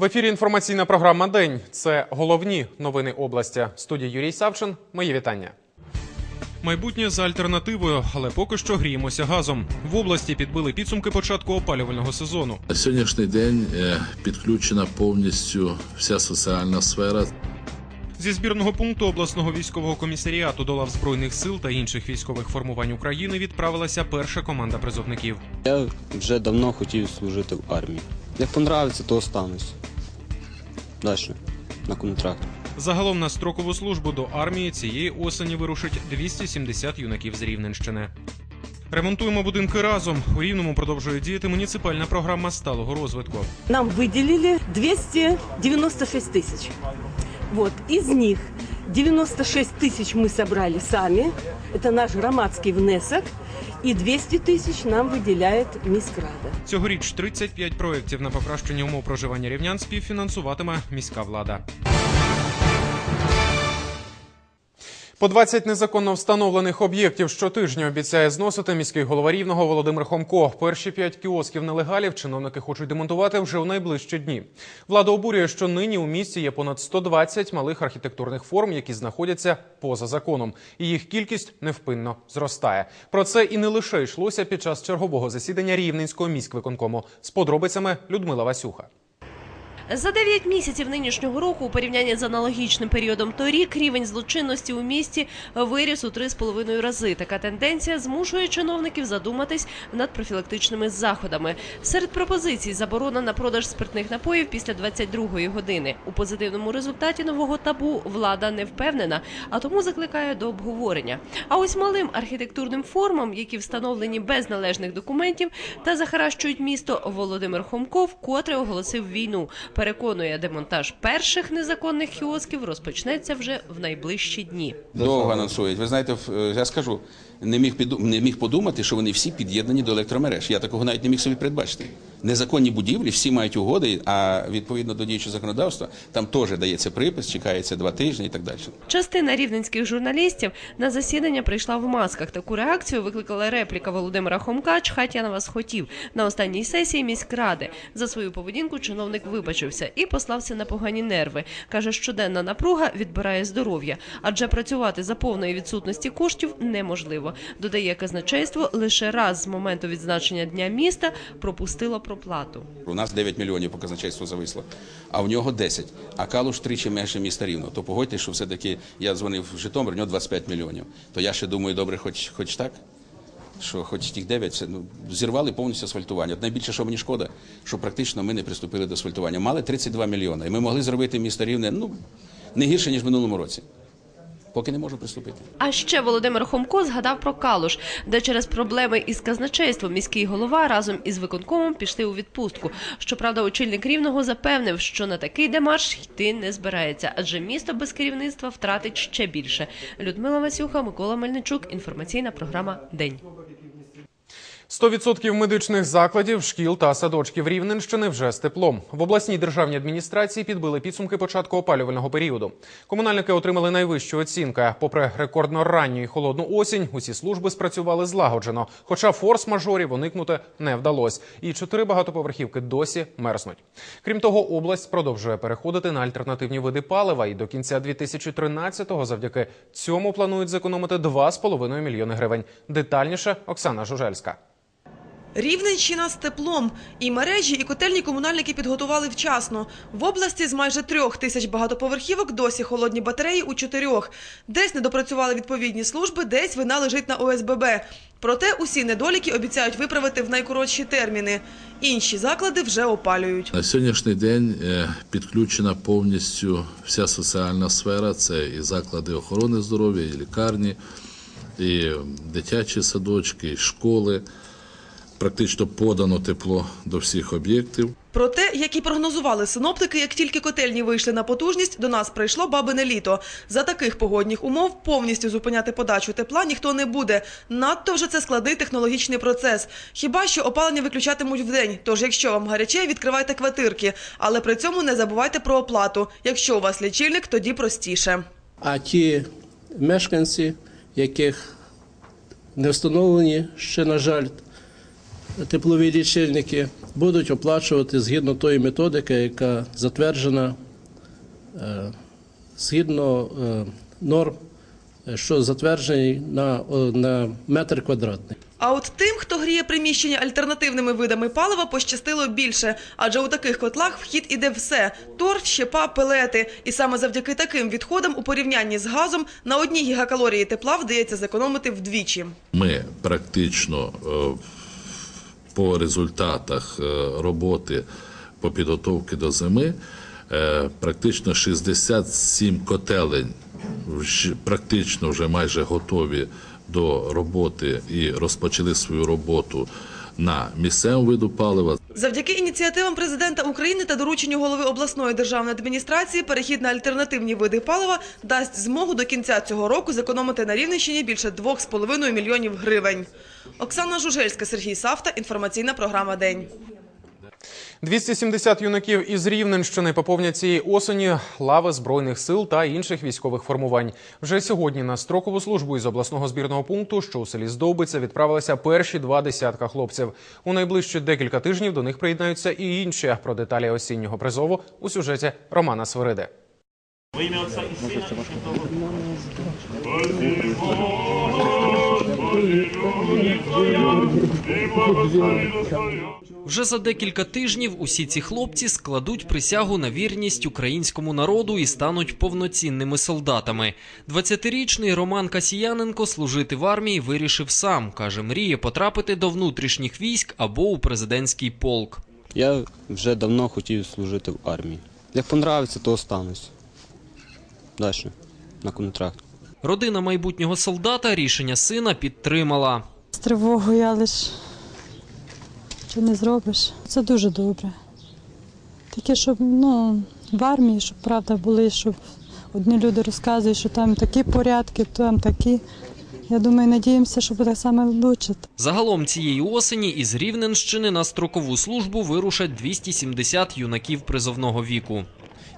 В ефірі інформаційна програма День. Це головні новини області. Студія Юрій Савчин. Мої вітання. Майбутнє за альтернативою, але поки що гріємося газом. В області підбили підсумки початку опалювального сезону. На сьогоднішній день е, підключена повністю вся соціальна сфера. Зі збірного пункту обласного військового комісаріату до лав збройних сил та інших військових формувань України відправилася перша команда призовників. Я вже давно хотів служити в армії. Як понравиться, то останусь Далі, на контракт. Загалом на строкову службу до армії цієї осені вирушить 270 юнаків з Рівненщини. Ремонтуємо будинки разом. У Рівному продовжує діяти муніципальна програма сталого розвитку. Нам выделили 296 тысяч. Вот, из них 96 тысяч мы собрали сами, это наш громадский внесок, и 200 тисяч нам виділяє міськрада. Цьогоріч 35 проєктів на покращення умов проживання рівнян співфінансуватиме міська влада. По 20 незаконно встановлених об'єктів щотижня обіцяє зносити міський голова рівного Володимир Хомко. Перші п'ять кіосків нелегалів чиновники хочуть демонтувати вже у найближчі дні. Влада обурює, що нині у місті є понад 120 малих архітектурних форм, які знаходяться поза законом, і їх кількість невпинно зростає. Про це і не лише йшлося під час чергового засідання рівненського міськвиконкому. З подробицями Людмила Васюха. За 9 місяців нинішнього року, у порівнянні з аналогічним періодом торік, рівень злочинності у місті виріс у 3,5 рази. Така тенденція змушує чиновників задуматись над профілактичними заходами. Серед пропозицій заборона на продаж спиртних напоїв після 22-ї години. У позитивному результаті нового табу влада не впевнена, а тому закликає до обговорення. А ось малим архітектурним формам, які встановлені без належних документів та захаращують місто, Володимир Хомко вкотре оголосив війну. Переконує, демонтаж перших незаконних кіосків розпочнеться вже в найближчі дні. Довго анонсують. Ви знаєте, е, я скажу, не міг не міг подумати, що вони всі під'єднані до електромереж. Я такого навіть не міг собі передбачити. Незаконні будівлі, всі мають угоди, а відповідно до діючого законодавства там теж дається припис, чекається два тижні і так далі. Частина рівненських журналістів на засідання прийшла в масках. Таку реакцію викликала репліка Володимира Хомка «Чхать я на вас хотів» на останній сесії міськради. За свою поведінку чиновник вибачився і послався на погані нерви. Каже, щоденна напруга відбирає здоров'я, адже працювати за повної відсутності коштів неможливо. Додає казначейство лише раз з моменту відзначення дня міста пропустило проплату. У нас 9 мільйонів по казначейству зависло, а в нього 10. А Калуш тричі менше міста рівно. То погодьтесь, що все-таки я дзвонив в Житомир, у нього 25 мільйонів. То я ще думаю, добре, хоч, хоч так. Що хоч тих 9, це, ну, зірвали повністю асфальтування. От найбільше, що мені шкода, що практично ми не приступили до асфальтування. Мали 32 мільйони. І ми могли зробити місто рівне ну, не гірше, ніж в минулому році. Поки не можу приступити. А ще Володимир Хомко згадав про Калуш, де через проблеми із казначейством міський голова разом із виконкомом пішли у відпустку. Щоправда, очільник рівного запевнив, що на такий демарш йти не збирається, адже місто без керівництва втратить ще більше. Людмила Васюха, Микола Мельничук. Інформаційна програма День. 100% медичних закладів, шкіл та садочків Рівненщини вже з теплом. В обласній державній адміністрації підбили підсумки початку опалювального періоду. Комунальники отримали найвищу оцінку. Попри рекордно ранню і холодну осінь, усі служби спрацювали злагоджено. Хоча форс-мажорів уникнути не вдалось. І чотири багатоповерхівки досі мерзнуть. Крім того, область продовжує переходити на альтернативні види палива. І до кінця 2013-го завдяки цьому планують зекономити 2,5 мільйони гривень. Детальніше Оксана Жужельська. Рівненщина з теплом. І мережі, і котельні комунальники підготували вчасно. В області з майже трьох тисяч багатоповерхівок досі холодні батареї у чотирьох. Десь не допрацювали відповідні служби, десь вина лежить на ОСББ. Проте усі недоліки обіцяють виправити в найкоротші терміни. Інші заклади вже опалюють. На сьогоднішній день е, підключена повністю вся соціальна сфера. Це і заклади охорони здоров'я, і лікарні, і дитячі садочки, і школи. Практично подано тепло до всіх об'єктів. Проте, як і прогнозували синоптики, як тільки котельні вийшли на потужність, до нас прийшло бабине літо. За таких погодних умов повністю зупиняти подачу тепла ніхто не буде. Надто вже це складний технологічний процес. Хіба що опалення виключатимуть вдень. Тож, якщо вам гаряче, відкривайте квартирки. Але при цьому не забувайте про оплату. Якщо у вас лічильник, тоді простіше. А ті мешканці, яких не встановлені ще, на жаль, теплові лічильники, будуть оплачувати згідно тої методики, яка затверджена е, згідно е, норм, що затверджений на, на метр квадратний. А от тим, хто гріє приміщення альтернативними видами палива, пощастило більше, адже у таких котлах в хід іде все – торф, щепа, пелети. І саме завдяки таким відходам у порівнянні з газом на одній гігакалорії тепла вдається зекономити вдвічі. Ми практично е, по результатах е, роботи по підготовці до зими е, практично 67 котелень практично вже майже готові до роботи і розпочали свою роботу на місцевому виду палива. Завдяки ініціативам президента України та дорученню голови обласної державної адміністрації перехід на альтернативні види палива дасть змогу до кінця цього року зекономити на Рівненщині більше 2,5 мільйонів гривень. Оксана Жужельська, Сергій Савта. Інформаційна програма «День». 270 юнаків із Рівненщини поповнять цієї осені лави збройних сил та інших військових формувань. Вже сьогодні на строкову службу із обласного збірного пункту, що у селі Здовбиця, відправилися перші два десятка хлопців. У найближчі декілька тижнів до них приєднаються і інші. Про деталі осіннього призову у сюжеті Романа Свириди. Вже за декілька тижнів усі ці хлопці складуть присягу на вірність українському народу і стануть повноцінними солдатами. 20-річний Роман Касіяненко служити в армії вирішив сам. каже, мріє потрапити до внутрішніх військ або у президентський полк. Я вже давно хотів служити в армії. Як понравиться, то останусь. Далі, на контракт. Родина майбутнього солдата рішення сина підтримала. З тривогою, але ж що не зробиш. Це дуже добре. Таке, щоб ну, в армії, щоб правда були, щоб одні люди розказують, що там такі порядки, там такі. Я думаю, надіємося, що буде саме лучше. Загалом цієї осені із Рівненщини на строкову службу вирушать 270 юнаків призовного віку.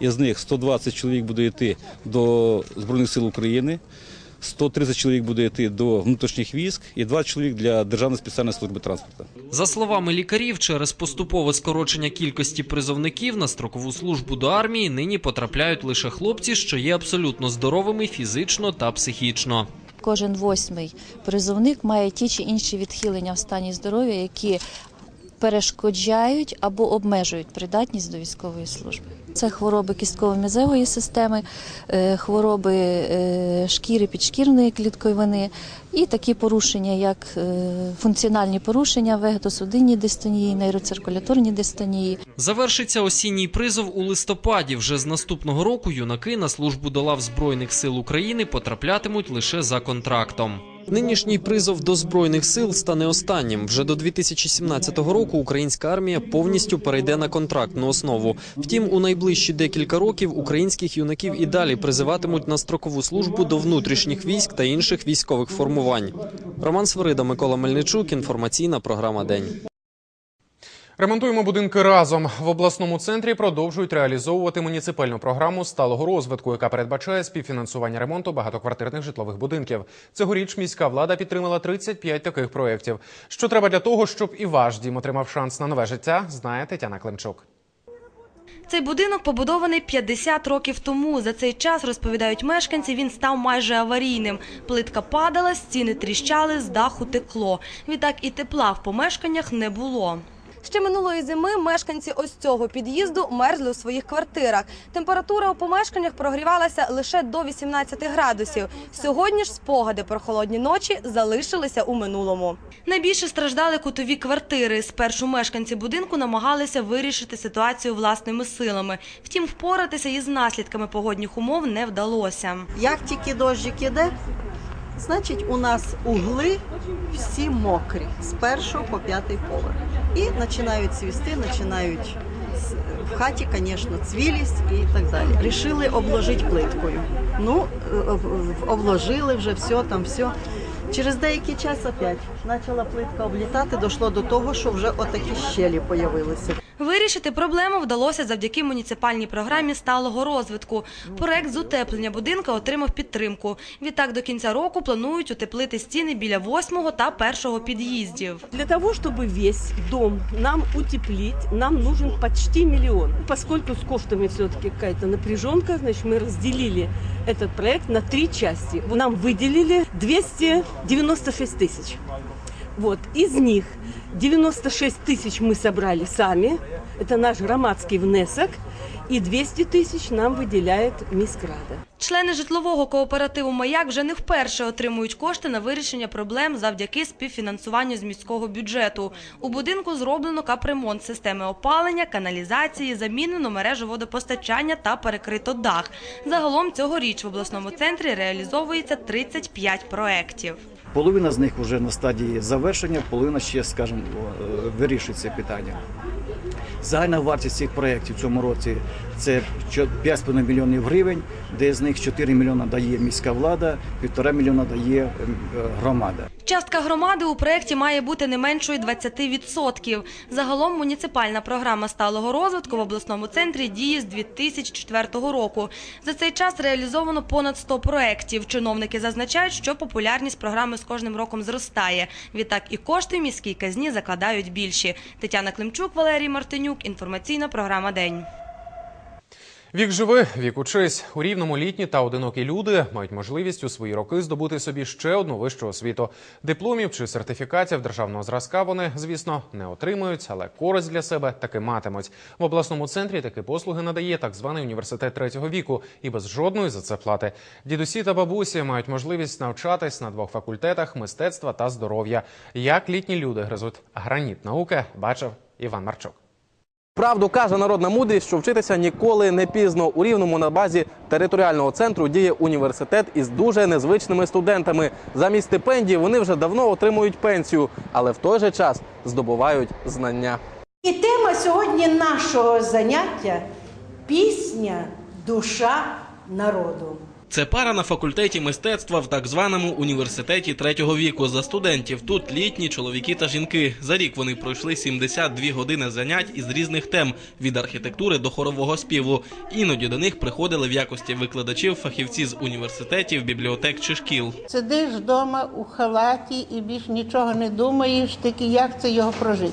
Із них 120 чоловік буде йти до Збройних сил України, 130 чоловік буде йти до внутрішніх військ і 20 чоловік для Державної спеціальної служби транспорту. За словами лікарів, через поступове скорочення кількості призовників на строкову службу до армії нині потрапляють лише хлопці, що є абсолютно здоровими фізично та психічно. Кожен восьмий призовник має ті чи інші відхилення в стані здоров'я, які перешкоджають або обмежують придатність до військової служби. Це хвороби кістково-м'язевої системи, е, хвороби е, шкіри підшкірної клітковини і такі порушення, як е, функціональні порушення, вегетосудинні дистонії, нейроциркуляторні дистонії. Завершиться осінній призов у листопаді. Вже з наступного року юнаки на службу до лав Збройних сил України потраплятимуть лише за контрактом. Нинішній призов до збройних сил стане останнім. Вже до 2017 року українська армія повністю перейде на контрактну основу. Втім, у найближчі декілька років українських юнаків і далі призиватимуть на строкову службу до внутрішніх військ та інших військових формувань. Роман Свирида, Микола Мельничук. Інформаційна програма День. Ремонтуємо будинки разом. В обласному центрі продовжують реалізовувати муніципальну програму сталого розвитку, яка передбачає співфінансування ремонту багатоквартирних житлових будинків. Цьогоріч міська влада підтримала 35 таких проєктів. Що треба для того, щоб і ваш дім отримав шанс на нове життя, знає Тетяна Климчук. Цей будинок побудований 50 років тому. За цей час, розповідають мешканці, він став майже аварійним. Плитка падала, стіни тріщали, з даху текло. Відтак і тепла в помешканнях не було. Ще минулої зими мешканці ось цього під'їзду мерзли у своїх квартирах. Температура у помешканнях прогрівалася лише до 18 градусів. Сьогодні ж спогади про холодні ночі залишилися у минулому. Найбільше страждали кутові квартири. Спершу мешканці будинку намагалися вирішити ситуацію власними силами. Втім, впоратися із наслідками погодних умов не вдалося. Як тільки дощик іде, значить у нас угли всі мокрі з першого по п'ятий поверх. І починають цвісти, починають в хаті, звісно, цвілість і так далі. Рішили обложити плиткою. Ну, е, обложили вже все, там все. Через деякий час опять почала плитка облітати, дійшло до того, що вже отакі щелі з'явилися. Вирішити проблему вдалося завдяки муніципальній програмі сталого розвитку. Проект з утеплення будинка отримав підтримку. Відтак до кінця року планують утеплити стіни біля восьмого та першого під'їздів. Для того, чтобы весь дом нам утеплить, нам нужен почти миллион. Поскольку с коштами все-таки какая-то напряженка, значит, мы разделили этот проект на три части. Нам выделили 296 тысяч. Вот, из них 96 тысяч мы собрали сами, это наш громадский внесок, и 200 тысяч нам выделяет Мискрада. Члени житлового кооперативу Маяк вже не вперше отримують кошти на вирішення проблем завдяки співфінансуванню з міського бюджету. У будинку зроблено капремонт системи опалення, каналізації, замінено мережу водопостачання та перекрито дах. Загалом цьогоріч в обласному центрі реалізовується 35 проєктів. Половина з них вже на стадії завершення, половина ще, скажімо, вирішить це питання. Загальна вартість цих проєктів в цьому році це 5,5 мільйонів гривень, де з них 4 мільйона дає міська влада, 1,5 мільйона дає ем, е, громада. Частка громади у проєкті має бути не меншою 20%. Загалом муніципальна програма сталого розвитку в обласному центрі діє з 2004 року. За цей час реалізовано понад 100 проєктів. Чиновники зазначають, що популярність програми з кожним роком зростає. Відтак і кошти в міській казні закладають більші. Тетяна Климчук, Валерій Мартинюк. Інформаційна програма «День». Вік живи, вік учись. У рівному літні та одинокі люди мають можливість у свої роки здобути собі ще одну вищу освіту. Дипломів чи сертифікатів державного зразка вони, звісно, не отримують, але користь для себе таки матимуть. В обласному центрі такі послуги надає так званий університет третього віку і без жодної за це плати. Дідусі та бабусі мають можливість навчатись на двох факультетах мистецтва та здоров'я. Як літні люди гризуть граніт науки, бачив Іван Марчук. Правду каже народна мудрість, що вчитися ніколи не пізно. У рівному на базі територіального центру діє університет із дуже незвичними студентами. Замість стипендії вони вже давно отримують пенсію, але в той же час здобувають знання. І тема сьогодні нашого заняття пісня, душа народу. Це пара на факультеті мистецтва в так званому університеті третього віку. За студентів тут літні чоловіки та жінки. За рік вони пройшли 72 години занять із різних тем від архітектури до хорового співу. Іноді до них приходили в якості викладачів фахівці з університетів, бібліотек чи шкіл. Сидиш вдома у халаті і більш нічого не думаєш, тільки як це його прожити.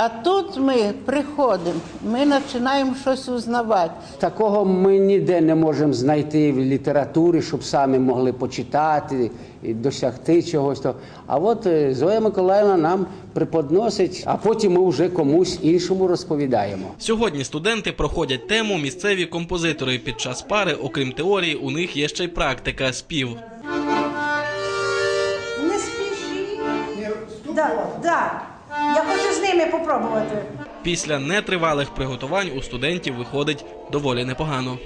А тут ми приходимо, ми починаємо щось узнавати. Такого ми ніде не можемо знайти в літературі, щоб самі могли почитати і досягти чогось. То. А от е, Зоя Миколаївна нам преподносить, а потім ми вже комусь іншому розповідаємо. Сьогодні студенти проходять тему місцеві композитори. Під час пари, окрім теорії, у них є ще й практика спів. Не спіши. Да, да. Я хочу з ними попробувати. Після нетривалих приготувань у студентів виходить доволі непогано.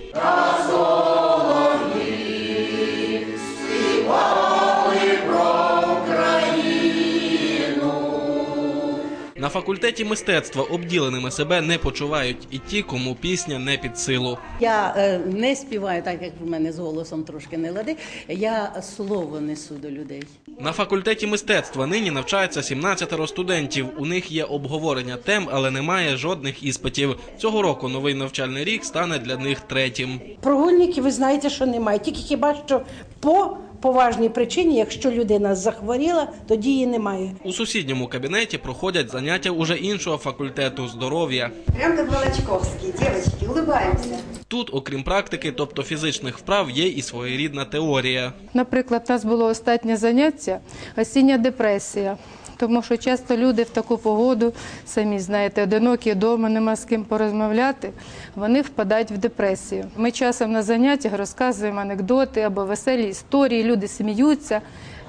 На факультеті мистецтва обділеними себе не почувають і ті, кому пісня не під силу. Я е, не співаю так, як в мене з голосом трошки не лади. Я слово несу до людей. На факультеті мистецтва нині навчаються 17 студентів. У них є обговорення тем, але немає жодних іспитів. Цього року новий навчальний рік стане для них третім. Прогульників ви знаєте, що немає. Тільки хіба що по поважній причині, якщо людина захворіла, тоді її немає. У сусідньому кабінеті проходять заняття уже іншого факультету здоров'я. Прям Волочковський, дівчатки, улибаємося. Тут, окрім практики, тобто фізичних вправ, є і своєрідна теорія. Наприклад, у нас було останнє заняття осіння депресія. Тому що часто люди в таку погоду, самі знаєте, одинокі вдома, нема з ким порозмовляти, вони впадають в депресію. Ми часом на заняттях розказуємо анекдоти або веселі історії, люди сміються,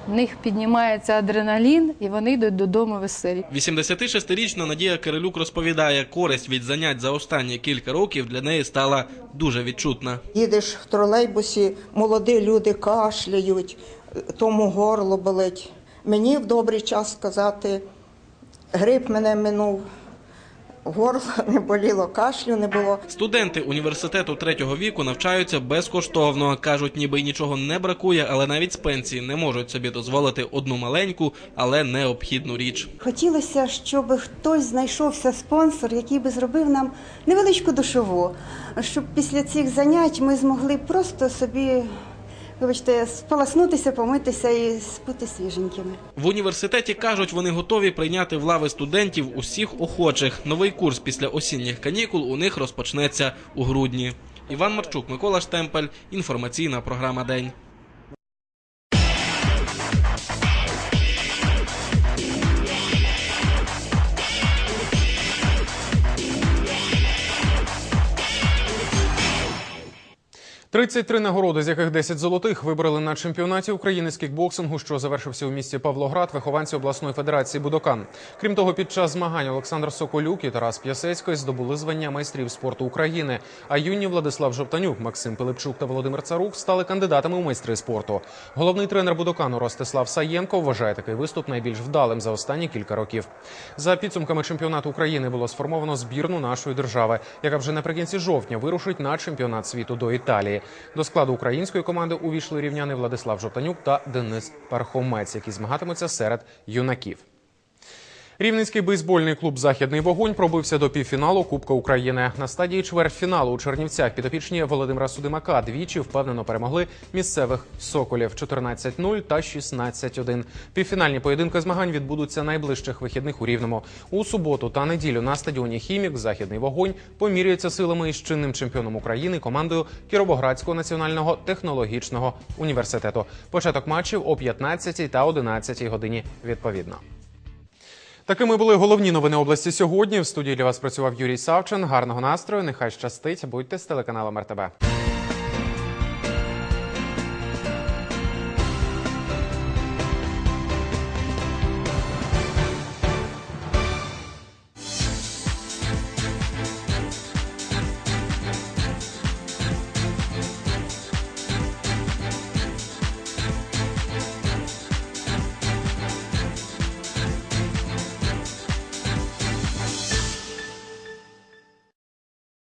в них піднімається адреналін і вони йдуть додому веселі. 86-річна Надія Кирилюк розповідає, користь від занять за останні кілька років для неї стала дуже відчутна. Їдеш в тролейбусі, молоді люди кашляють, тому горло болить. Мені в добрий час сказати, грип мене минув, горло не боліло, кашлю не було. Студенти університету третього віку навчаються безкоштовно. кажуть, ніби й нічого не бракує, але навіть з пенсії не можуть собі дозволити одну маленьку, але необхідну річ. Хотілося, щоб хтось знайшовся спонсор, який би зробив нам невеличку душову, щоб після цих занять ми змогли просто собі, вибачте, сполоснутися, помитися і бути свіженькими. В університеті кажуть, вони готові прийняти в лави студентів усіх охочих. Новий курс після осінніх канікул у них розпочнеться у грудні. Іван Марчук, Микола Штемпель. Інформаційна програма День. – 33 нагороди, з яких 10 золотих вибрали на чемпіонаті України з кікбоксингу, що завершився у місті Павлоград, вихованці обласної федерації Будокан. Крім того, під час змагань Олександр Соколюк і Тарас П'ясецький здобули звання майстрів спорту України. А юні Владислав Жовтанюк, Максим Пилипчук та Володимир Царук стали кандидатами у майстри спорту. Головний тренер Будокану Ростислав Саєнко вважає такий виступ найбільш вдалим за останні кілька років. За підсумками чемпіонату України було сформовано збірну нашої держави, яка вже наприкінці жовтня вирушить на чемпіонат світу до Італії. До складу української команди увійшли рівняни Владислав Жовтанюк та Денис Пархомець, які змагатимуться серед юнаків. Рівненський бейсбольний клуб Західний вогонь пробився до півфіналу Кубка України. На стадії чвертьфіналу у Чернівцях підопічні Володимира Судимака двічі впевнено перемогли місцевих соколів 14-0 та 16-1. Півфінальні поєдинки змагань відбудуться найближчих вихідних у Рівному. У суботу та неділю на стадіоні Хімік Західний вогонь поміряється силами із чинним чемпіоном України командою Кіровоградського національного технологічного університету. Початок матчів о 15 та 11 годині відповідно. Такими були головні новини області сьогодні. В студії для вас працював Юрій Савчин. Гарного настрою. Нехай щастить. Будьте з телеканалом РТБ.